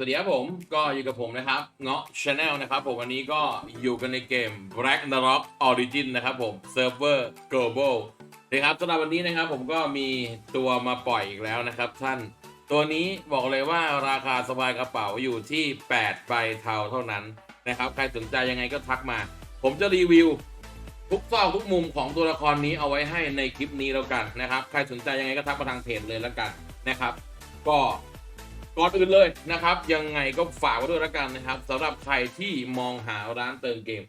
สวัสดีครับผมก็อยู่กับผมนะครับเงาะชาแนลนะครับผมวันนี้ก็อยู่กันในเกม Black n a r o k Origin นะครับผมเซิร์ฟเวอร์ global นะครับสำหรับวันนี้นะครับผมก็มีตัวมาปล่อยอีกแล้วนะครับท่านตัวนี้บอกเลยว่าราคาสบายกระเป๋าอยู่ที่ 8 ใบเทาเท่านั้นนะครับ ใครสนใจยังไงก็ทักมา ผมจะรีวิว ทุกซอกทุกมุมของตัวละครนี้เอาไว้ให้ในคลิปนี้แล้วกันนะครับ ใครสนใจยังไงก็ทักมาทางเพจเลยแล้วกันนะครับ ก็ ก่อนอื่นเลยนะครับ ยังไงก็ฝากไว้ด้วยล้วกันนะครับสำหรับใครที่มองหาร้านเติมเกม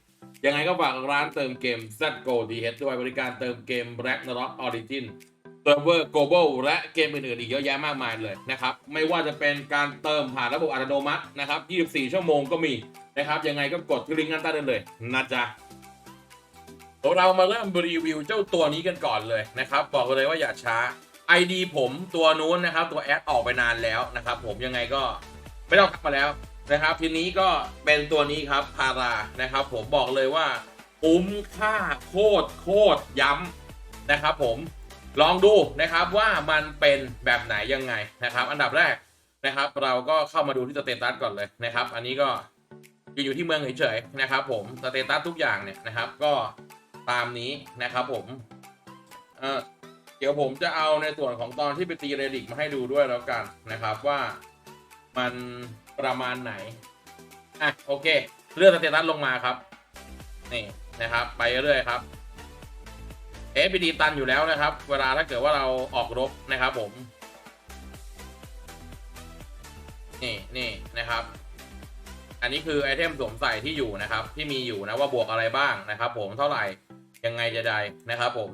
ยังไงก็ฝากร้านเติมเกม ZGO DH ด้วยบริการเติมเกม Ragnarok Origin Server Global และเกมอื่นๆอีกเยอะแยะมากมายเลยนะครับ ไม่ว่าจะเป็นการเติมผ่านระบบอัตโนมัตินะครับ 24 ชั่วโมงก็มีนะครับ ยังไงก็กดที่ลิงก์ด้านใต้ได้เลยนะจ๊ะเรามาเริ่มรีวิวเจ้าตัวนี้กันก่อนเลยนะครับ บอกเลยว่าอย่าช้า ID ผมตัวนู้นนะครับ ตัวแอดออกไปนานแล้วนะครับ ผมยังไงก็ไม่ต้องทักมาแล้วนะครับ ทีนี้ก็เป็นตัวนี้ครับพารานะครับ ผมบอกเลยว่าคุ้มค่าโคตรโคตรย้ำนะครับ ผมลองดูนะครับว่ามันเป็นแบบไหนยังไงนะครับ อันดับแรกนะครับ เราก็เข้ามาดูที่สเตตัสก่อนเลยนะครับ อันนี้ก็อยู่อยู่ที่เมืองเฉยๆนะครับ ผมสเตตัสทุกอย่างเนี่ยนะครับ ก็ตามนี้นะครับ ผมเออ เดี๋ยวผมจะเอาในส่วนของตอนที่ไปตีเรดิกมาให้ดูด้วยแล้วกันนะครับว่ามันประมาณไหน อะ โอเค เลื่อนสเตตัสลงมาครับ นี่นะครับ ไปเรื่อยครับ เอฟดีตันอยู่แล้วนะครับ เวลาถ้าเกิดว่าเราออกรบนะครับผม นี่นี่นะครับ อันนี้คือไอเทมสวมใส่ที่อยู่นะครับ ที่มีอยู่นะว่าบวกอะไรบ้างนะครับ ผมเท่าไหร่ยังไงจะได้นะครับผม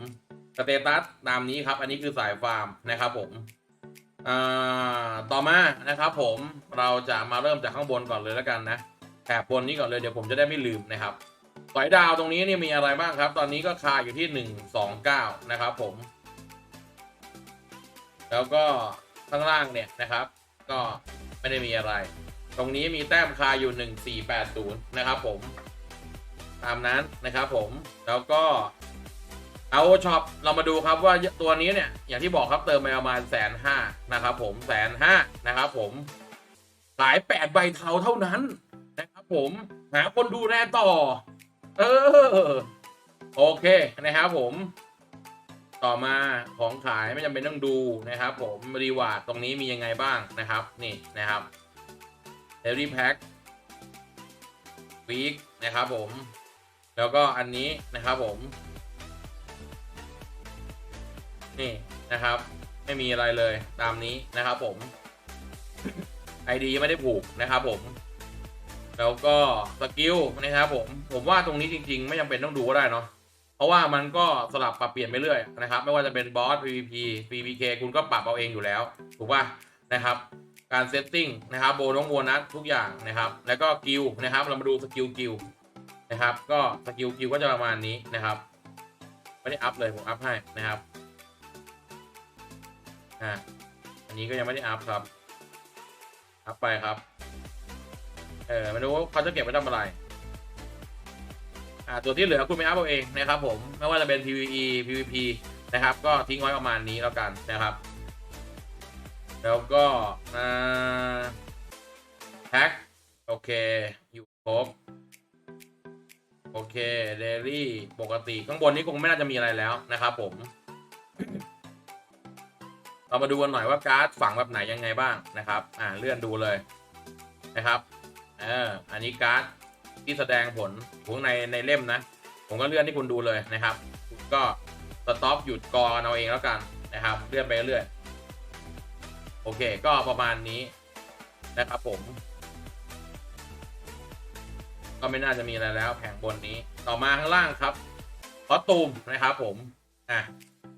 สเตตัสตามนี้ครับ อันนี้คือสายฟาร์มนะครับผมต่อมานะครับผมเราจะมาเริ่มจากข้างบนก่อนเลยแล้วกันนะแถบบนนี้ก่อนเลยเดี๋ยวผมจะได้ไม่ลืมนะครับสอยดาวตรงนี้เนี่ยมีอะไรบ้างครับ ตอนนี้ก็คาอยู่ที่หนึ่งสองเก้านะครับผม แล้วก็ข้างล่างเนี่ยนะครับ ก็ไม่ได้มีอะไร ตรงนี้มีแต้มคาอยู่หนึ่งสี่แปดศูนย์นะครับผม ตามนั้นนะครับผมแล้วก็ เอาช็อปเรามาดูครับว่าตัวนี้เนี่ย อย่างที่บอกครับเติมไปประมาณแสนห้านะครับผมแสนห้านะครับผมขายแปดใบเทาเท่านั้นนะครับผมหาคนดูแลต่อ เออ โอเคนะครับผม ต่อมาของขายไม่จำเป็นต้องดูนะครับ ผมรีวาร์ดตรงนี้มียังไงบ้างนะครับ นี่นะครับเดลี่แพ็ควีคนะครับผม แล้วก็อันนี้นะครับผม นี่นะครับ ไม่มีอะไรเลยตามนี้นะครับผม ID ยังไม่ได้ผูกนะครับผม แล้วก็สกิลนะครับผม ผมว่าตรงนี้จริง ๆ ไม่จำเป็นต้องดูก็ได้เนาะเพราะว่ามันก็สลับปรับเปลี่ยนไปเรื่อยนะครับ ไม่ว่าจะเป็นบอส PVP PVK คุณก็ปรับเอาเองอยู่แล้ว ถูกป่ะนะครับ การเซตติ้งนะครับโบนงโบนัสทุกอย่างนะครับ แล้วก็กิลนะครับ เรามาดูสกิลกิลนะครับ ก็สกิลกิลก็จะประมาณนี้นะครับ ไม่ได้อัพเลยผมอัพให้นะครับ อ่าอันนี้ก็ยังไม่ได้อัพครับ อัพไปครับ เออไม่รู้ว่าเขาจะเก็บไว้ทำอะไร อ่าตัวที่เหลือคุณไปอัพเอาเองนะครับผม ไม่ว่าจะเป็น PVE PVP นะครับ ก็ทิ้งไว้ประมาณนี้แล้วกันนะครับ แล้วก็อ่าแพ็คโอเค อยู่ครบโอเคเดลี่ปกติข้างบนนี้คงไม่น่าจะมีอะไรแล้วนะครับผม เรามาดูกันหน่อยว่าการ์ดฝังแบบไหนยังไงบ้างนะครับ อ่าเลื่อนดูเลยนะครับเอออันนี้การ์ดที่แสดงผลของในในเล่มนะ ผมก็เลื่อนที่คุณดูเลยนะครับคุณก็สต็อปหยุดกอเอาเองแล้วกันนะครับ เลื่อนไปเรื่อยโอเค ก็ประมาณนี้นะครับผม ก็ไม่น่าจะมีอะไรแล้วแผงบนนี้ ต่อมาข้างล่างครับคอตูมนะครับผม อะ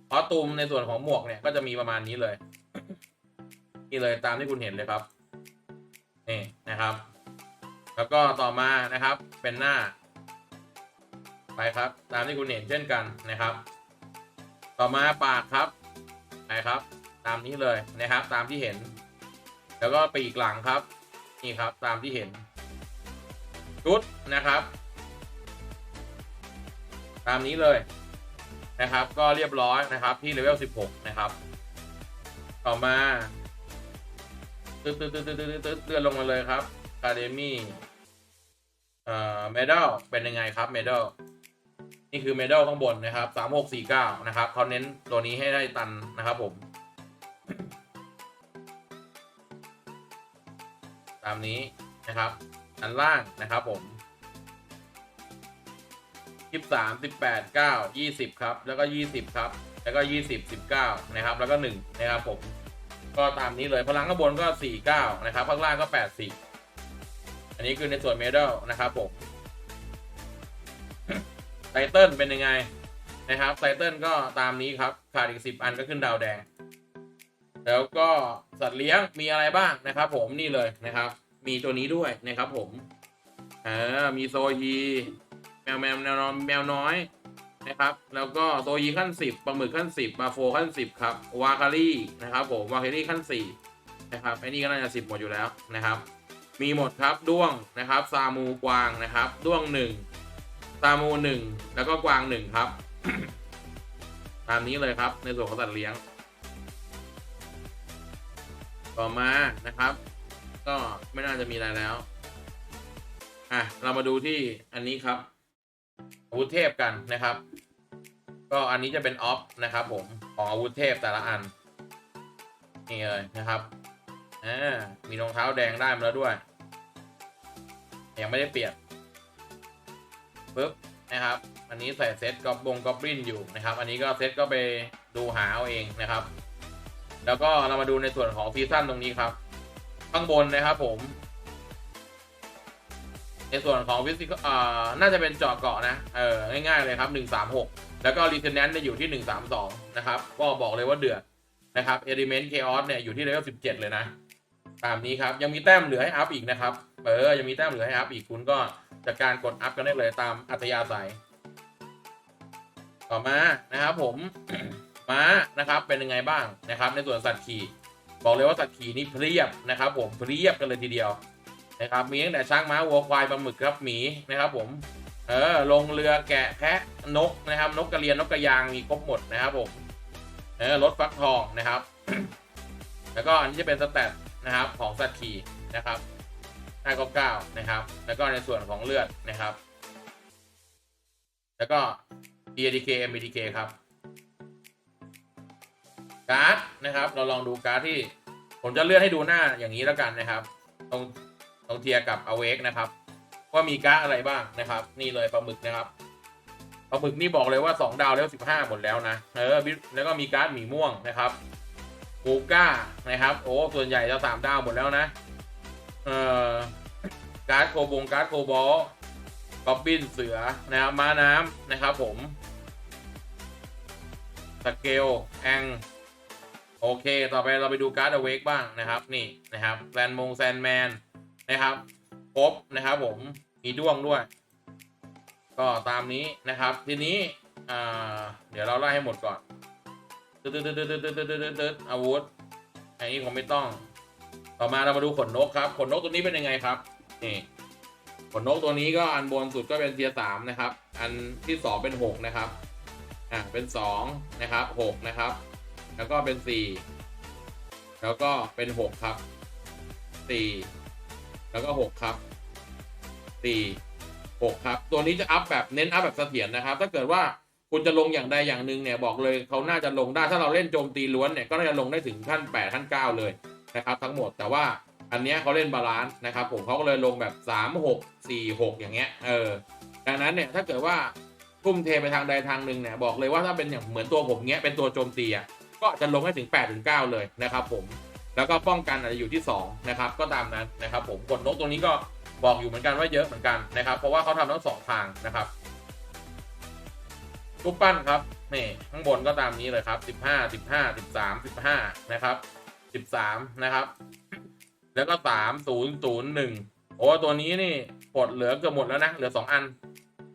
คอสตูมในส่วนของหมวกเนี่ยก็จะมีประมาณนี้เลย นี่เลยตามที่คุณเห็นเลยครับ นี่นะครับ แล้วก็ต่อมานะครับ เป็นหน้า ไปครับ ตามที่คุณเห็นเช่นกันนะครับ ต่อมาปากครับไปครับ ตามนี้เลยนะครับ ตามที่เห็น แล้วก็ปีกหลังครับ นี่ครับ ตามที่เห็นชุดนะครับ ตามนี้เลย นะครับ ก็เรียบร้อยนะครับที่เลเวล 16 นะครับ ต่อมาตึ๊ดตึ๊ดตึ๊ดตึ๊ดตึ๊ดตึ๊ดเลื่อนลงมาเลยครับ Academy เอ่อ Medal เป็นยังไงครับ Medal นี่คือ Medal ข้างบนนะครับสามหกสี่เก้านะครับเขาเน้นตัวนี้ให้ได้ตันนะครับผม ตามนี้นะครับอันล่างนะครับผม ยี่สามสิบแปดเก้ายี่สิบครับ แล้วก็ยี่สิบครับ แล้วก็ยี่สิบสิบเก้านะครับ แล้วก็หนึ่งนะครับผม ก็ตามนี้เลยพลังข้างบนก็สี่เก้านะครับ ข้างล่างก็แปดสิบอันนี้คือในส่วนเมดัลนะครับผมไตเติลเป็นยังไงนะครับไตเติลก็ตามนี้ครับ ขาดอีกสิบอันก็ขึ้นดาวแดง แล้วก็สัตว์เลี้ยงมีอะไรบ้างนะครับ ผมนี่เลยนะครับ มีตัวนี้ด้วยนะครับผม อ่า มีโซฮี วแมวแมวน้อยแมวน้อยนะครับ แล้วก็โซฮีขั้นสิบปลาหมึกขั้นสิบมาโฟขั้นสิบครับ วาคารี่นะครับผม วาคารี่ขั้นสี่นะครับไอ้นี่ก็น่าจะสิบหมดอยู่แล้วนะครับ มีหมดครับด้วงนะครับซามูกวางนะครับด้วงหนึ่งซามูหนึ่งแล้วก็กวางหนึ่งครับ ตามนี้เลยครับในส่วนของสัตว์เลี้ยง ต่อมานะครับ ก็ไม่น่าจะมีอะไรแล้วอะเรามาดูที่อันนี้ครับ อาวุธเทพกันนะครับ ก็อันนี้จะเป็นออฟนะครับ ผมของอาวุธเทพแต่ละอันนี่เลยนะครับอ่ามีรองเท้าแดงได้มาแล้วด้วย ยังไม่ได้เปลี่ยนปึ๊บนะครับ อันนี้ใส่เซตกอบบงกอบลินอยู่นะครับ อันนี้ก็เซตก็ไปดูหาเอาเองนะครับ แล้วก็เรามาดูในส่วนของซีซั่นตรงนี้ครับ ข้างบนนะครับผม ในส่วนของวิสิกอ่าน่าจะเป็นเจาะเกาะนะ เออ ง่ายๆเลยครับ 136 แล้วก็รีเทนแนนต์เนี่ยอยู่ที่ 132 นะครับ ก็บอกเลยว่าเดือดนะครับเอลิเมนต์เคออสเนี่ยอยู่ที่เลเวล17 เลยนะ ตามนี้ครับ ยังมีแต้มเหลือให้อัพอีกนะครับ เออ ยังมีแต้มเหลือให้อัพอีกคุณก็จัดการกดอัพกันได้เลยตามอัธยาศัย ต่อมานะครับผม ม้านะครับเป็นยังไงบ้างนะครับ ในส่วนสัตว์ขี่บอกเลยว่าสัตว์ขี่นี่เพียบนะครับ ผมเพียบกันเลยทีเดียว นะครับมีตั้งแต่ช้างม้าวัวควายปลาหมึกครับหมีนะครับผมเออลงเรือแกะแพะนกนะครับ นกกระเรียนนกกระยางมีครบหมดนะครับผมเออรถฟักทองนะครับ แล้วก็อันนี้จะเป็นสแตทนะครับของสัตว์ขี่นะครับ599นะครับ แล้วก็ในส่วนของเลือดนะครับ แล้วก็ DDK MBDK ครับการ์ดนะครับ เราลองดูการ์ดที่ ผมจะเลื่อนให้ดูหน้าอย่างนี้แล้วกันนะครับ ตรง ตรงเทียกับ Awake นะครับว่ามีกาอะไรบ้างนะครับ นี่เลยปลาหมึกนะครับปลาหมึกนี่บอกเลยว่า 2 ดาวแล้ว 15 หมดแล้วนะเออแล้วก็มีการ์ดหมีม่วงนะครับกูก้านะครับ โอ้ส่วนใหญ่จะ3ดาวหมดแล้วนะเอ่อการ์ดโคบงการ์ดโคบอลก๊อบบินเสือนะครับม้าน้ำนะครับผมสเกลแองโอเค ต่อไปเราไปดูการ์ดอเวกบ้างนะครับ นี่นะครับแซนมงแซนแมน นะครับครบนะครับผมมีด้วงด้วย ก็ตามนี้นะครับ ทีนี้เดี๋ยวเราไล่ให้หมดก่อนตึ๊ดตึ๊ดตึ๊ดตึ๊ดตึ๊ดตึ๊ดตึ๊ดอาวุธอันนี้ผมไม่ต้อง ต่อมาเรามาดูขนนกครับ ขนนกตัวนี้เป็นยังไงครับนี่ขนนกตัวนี้ก็อันบนสุดก็เป็นเทียสามนะครับ อันที่สองเป็นหกนะครับอ่าเป็นสองนะครับหกนะครับ แล้วก็เป็นสี่แล้วก็เป็นหกครับสี่ แล้วก็หกครับสี่หกครับ ตัวนี้จะอัพแบบเน้นอัพแบบเสถียรนะครับ ถ้าเกิดว่าคุณจะลงอย่างใดอย่างหนึ่งเนี่ยบอกเลยเขาน่าจะลงได้ถ้าเราเล่นโจมตีล้วนเนี่ยก็น่าจะลงได้ถึงขั้นแปดขั้นเก้าเลยนะครับ ทั้งหมดแต่ว่าอันเนี้ยเขาเล่นบาลานซ์นะครับ ผมเขาก็เลยลงแบบสามหกสี่หกอย่างเงี้ยเออดังนั้นเนี่ยถ้าเกิดว่าทุ่มเทไปทางใดทางหนึ่งเนี่ยบอกเลยว่าถ้าเป็นอย่างเหมือนตัวผมเงี้ยเป็นตัวโจมตีอะก็จะลงให้ถึง8ปดถึงเเลยนะครับผม แล้วก็ป้องกันอาจจะอยู่ที่2นะครับก็ตามนั้นนะครับ ผมกดนกตรงนี้ก็บอกอยู่เหมือนกันว่าเยอะเหมือนกันนะครับ เพราะว่าเขาทำทั้งสองทางนะครับรูปปั้นครับนี่ข้างบนก็ตามนี้เลยครับ 15 15 13 15นะครับ13นะครับ แล้วก็ 3 0 0 1โอ้ตัวนี้นี่ปลดเหลือเกือบหมดแล้วนะเหลือ 2 อัน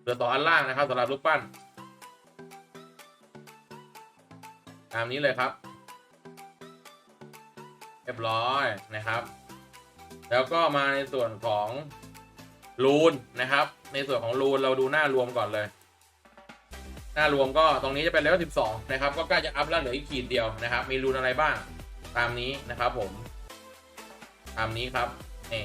เหลือสออันล่างนะครับสำหรับรูปปั้น ตามนี้เลยครับ เรียบร้อยนะครับ แล้วก็มาในส่วนของรูนนะครับ ในส่วนของรูนเราดูหน้ารวมก่อนเลย หน้ารวมก็ตรงนี้จะเป็นเลเวล12 นะครับ ก็ใกล้จะอัพแล้วเหลืออีกขีดเดียวนะครับ มีรูนอะไรบ้างตามนี้นะครับผม ตามนี้ครับนี่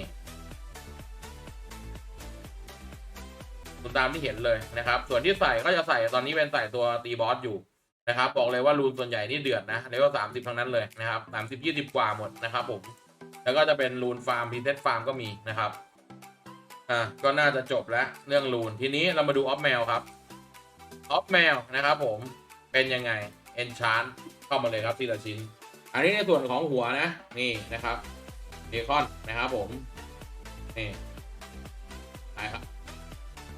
ตามที่เห็นเลยนะครับ ส่วนที่ใส่ก็จะใส่ตอนนี้เป็นใส่ตัวตีบอสอยู่ นะครับบอกเลยว่ารูนส่วนใหญ่นี่เดือดนะเลเวลสามสิบทั้งนั้นเลยนะครับสามสิบยี่สิบกว่าหมดนะครับผมแล้วก็จะเป็นรูนฟาร์มพีเทสฟาร์มก็มีนะครับอะก็น่าจะจบแล้วเรื่องรูนทีนี้เรามาดูออฟแมวครับออฟแมวนะครับผมเป็นยังไงเอนชานเข้ามาเลยครับทีละชิ้น อันนี้ในส่วนของหัวนะนี่นะครับเบคอนนะครับผมนี่ไปครับ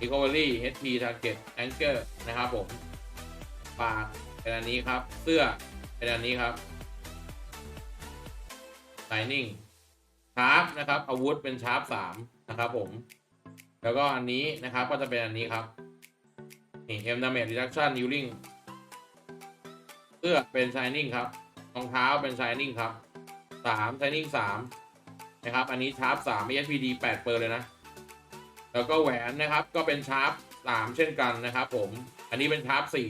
Recovery HP Target Anchor นะครับผมปาก เป็นอันนี้ครับ เสื้อเป็นอันนี้ครับ Lightning ชาร์ปนะครับ อาวุธเป็นชาร์ปสามนะครับ ผม แล้วก็อันนี้นะครับ ก็จะเป็นอันนี้ครับนี่ M Damage Reduction Healing เสื้อเป็น Shining ครับรองเท้าเป็น Shining ครับสาม Shining สามนะครับ อันนี้ชาร์ปสาม ESPD แปดเปอร์เลยนะ แล้วก็แหวนนะครับ ก็เป็นชาร์ปสามเช่นกันนะครับ ผม อันนี้เป็นชาร์ปสี่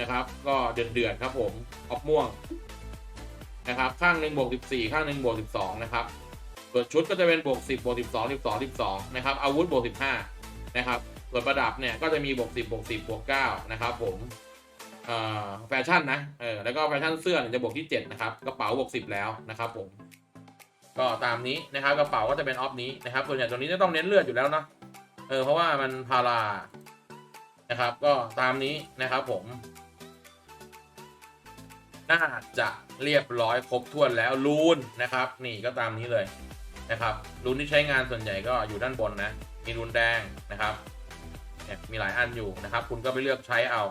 นะครับ ก็เดือดเดือดครับผมออกม่วงนะครับข้างหนึ่งบวกสิบสี่ข้างหนึ่งบวกสิบสองนะครับส่วนชุดก็จะเป็นบวกสิบบวกสิบสองสิบสองสิบสองนะครับ อาวุธบวกสิบห้านะครับส่วนประดับเนี่ยก็จะมีบวกสิบบวกสิบบวกเก้านะครับผมแฟชั่นนะเออแล้วก็แฟชั่นเสื้อจะบวกที่ 7 นะครับ กระเป๋าบวก10 แล้วนะครับผม ก็ตามนี้นะครับกระเป๋าก็จะเป็นออฟนี้นะครับส่วนใหญ่ตรงนี้จะต้องเน้นเลือดอยู่แล้วเนาะเออเพราะว่ามันพารานะครับ ก็ตามนี้นะครับผม น่าจะเรียบร้อยครบถ้วนแล้วรูนนะครับ นี่ก็ตามนี้เลยนะครับรูนที่ใช้งานส่วนใหญ่ก็อยู่ด้านบนนะ มีรูนแดงนะครับมีหลายอันอยู่นะครับ คุณก็ไปเลือกใช้เอา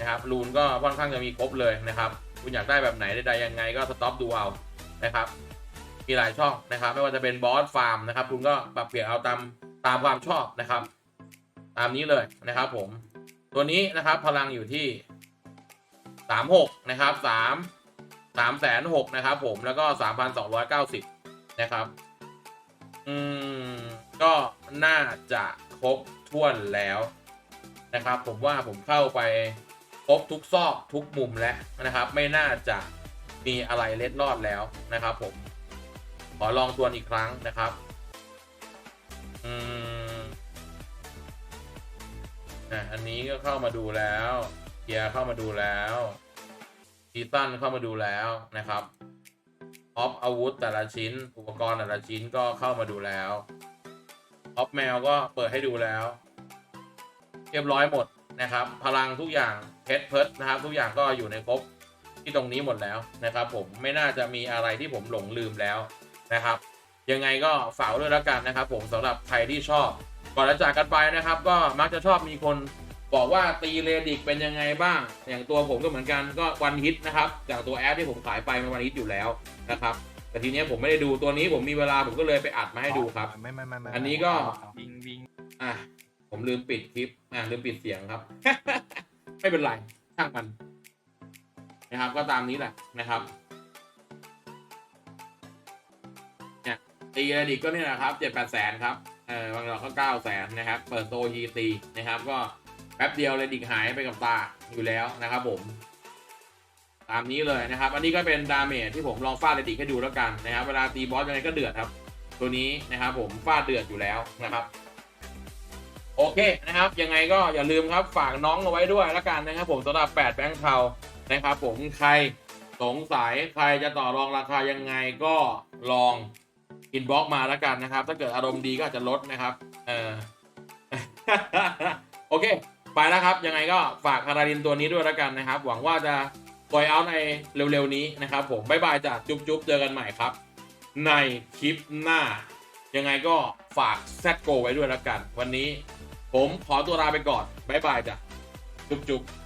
นะครับรูนก็ค่อนข้างจะมีครบเลยนะครับ คุณอยากได้แบบไหนใดๆยังไงก็สต็อปดูเอานะครับ มีหลายช่องนะครับ ไม่ว่าจะเป็นบอสฟาร์มนะครับ คุณก็ปรับเปลี่ยนเอาตามตามความชอบนะครับ ตามนี้เลยนะครับ ผม ตัวนี้นะครับพลังอยู่ที่ สามหกนะครับสามสามแสนหกนะครับผมแล้วก็สามพันสองร้อยเก้าสิบนะครับ อืม ก็น่าจะครบถ้วนแล้วนะครับ ผมว่าผมเข้าไปครบทุกซอกทุกมุมแล้วนะครับ ไม่น่าจะมีอะไรเล็ดลอดแล้วนะครับผม ขอลองทวนอีกครั้งนะครับ อืมอะอันนี้ก็เข้ามาดูแล้ว กียร์เข้ามาดูแล้วซีตันเข้ามาดูแล้วนะครับออฟอาวุธแต่ละชิ้น อุปกรณ์แต่ละชิ้นก็เข้ามาดูแล้วออฟแมวก็เปิดให้ดูแล้ว เรียบร้อยหมดนะครับ พลังทุกอย่างเพชรเพิร์ดนะครับ ทุกอย่างก็อยู่ในครบที่ตรงนี้หมดแล้วนะครับ ผมไม่น่าจะมีอะไรที่ผมหลงลืมแล้วนะครับ ยังไงก็ฝากด้วยแล้วกันนะครับ ผมสำหรับใครที่ชอบก่อนจะจากกันไปนะครับ ก็มักจะชอบมีคน บอกว่าตีเรดิกเป็นยังไงบ้าง อย่างตัวผมก็เหมือนกันก็วันฮิตนะครับจากตัวแอปที่ผมขายไปมันวันฮิตอยู่แล้วนะครับแต่ทีเนี้ยผมไม่ได้ดูตัวนี้ผมมีเวลาผมก็เลยไปอัดมาให้ดูครับ ไม่ไม่ไม่ไม่อันนี้ก็ วิงวิงอะผมลืมปิดคลิปอะลืมปิดเสียงครับ ไม่เป็นไรช่างมัน นะครับ ก็ตามนี้แหละนะครับเนี่ยตีอะไรดีก็เนี่ยนะครับเจ็ดแปดแสนครับเออบางเราก็เก้าแสนนะครับ เปิดโตยีตีนะครับ ก็แป๊บเดียวเลยดิกหายไปกับตาอยู่แล้วนะครับผมตามนี้เลยนะครับ อันนี้ก็เป็นดาเมจที่ผมลองฟาดเรดิกให้ดูแล้วกันนะครับ เวลาตีบอสยังไงก็เดือดครับ ตัวนี้นะครับผมฟาดเดือดอยู่แล้วนะครับ โอเคนะครับ ยังไงก็อย่าลืมครับฝากน้องเอาไว้ด้วยแล้วกันนะครับ ผมสำหรับ8แบงค์เทานะครับ ผมใครสงสัยใครจะต่อรองราคายังไงก็ลองอินบ็อกมาแล้วกันนะครับ ถ้าเกิดอารมณ์ดีก็อาจจะลดนะครับ เออโอเค ไปแล้วครับ ยังไงก็ฝากคาราดินตัวนี้ด้วยแล้วกันนะครับ หวังว่าจะปล่อยเอาในเร็วๆนี้นะครับผมบ๊ายบายจากจุ๊บๆเจอกันใหม่ครับ ในคลิปหน้า ยังไงก็ฝากแซดโกไว้ด้วยแล้วกัน วันนี้ผมขอตัวลาไปก่อนบ๊ายบายจ้ะจุ๊บๆ